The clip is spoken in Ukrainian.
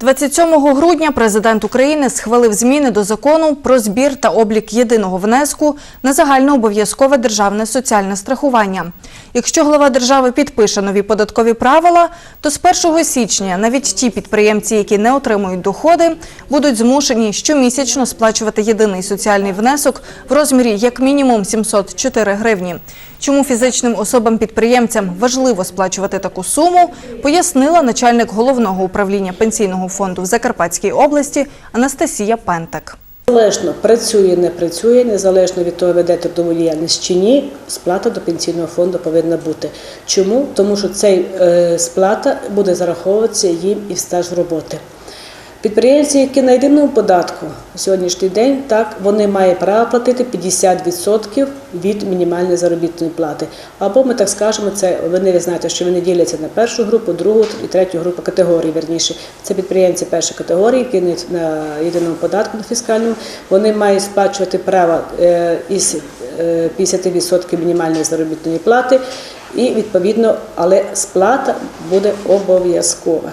27 грудня президент України схвалив зміни до закону про збір та облік єдиного внеску на загальнообов'язкове державне соціальне страхування. Якщо глава держави підпише нові податкові правила, то з 1 січня навіть ті підприємці, які не отримують доходи, будуть змушені щомісячно сплачувати єдиний соціальний внесок в розмірі як мінімум 704 гривні. Чому фізичним особам-підприємцям важливо сплачувати таку суму, пояснила начальник головного управління пенсійного фонду в Закарпатській області Анастасія Пентак. Незалежно працює, не працює, незалежно від того, веде трудову діяльність чи ні, сплата до пенсійного фонду повинна бути. Чому? Тому що цей е, сплата буде зараховуватися їм і в стаж роботи. Підприємці, які на єдиному податку на сьогоднішній день, так вони мають право платити 50% від мінімальної заробітної плати. Або ми так скажемо, це вони ви знаєте, що вони діляться на першу групу, другу і третю групу категорії. Верніше, це підприємці першої категорії, які не на єдиному податку на фіскальному. Вони мають сплачувати право е, із е, 50% мінімальної заробітної плати, і відповідно, але сплата буде обов'язкова.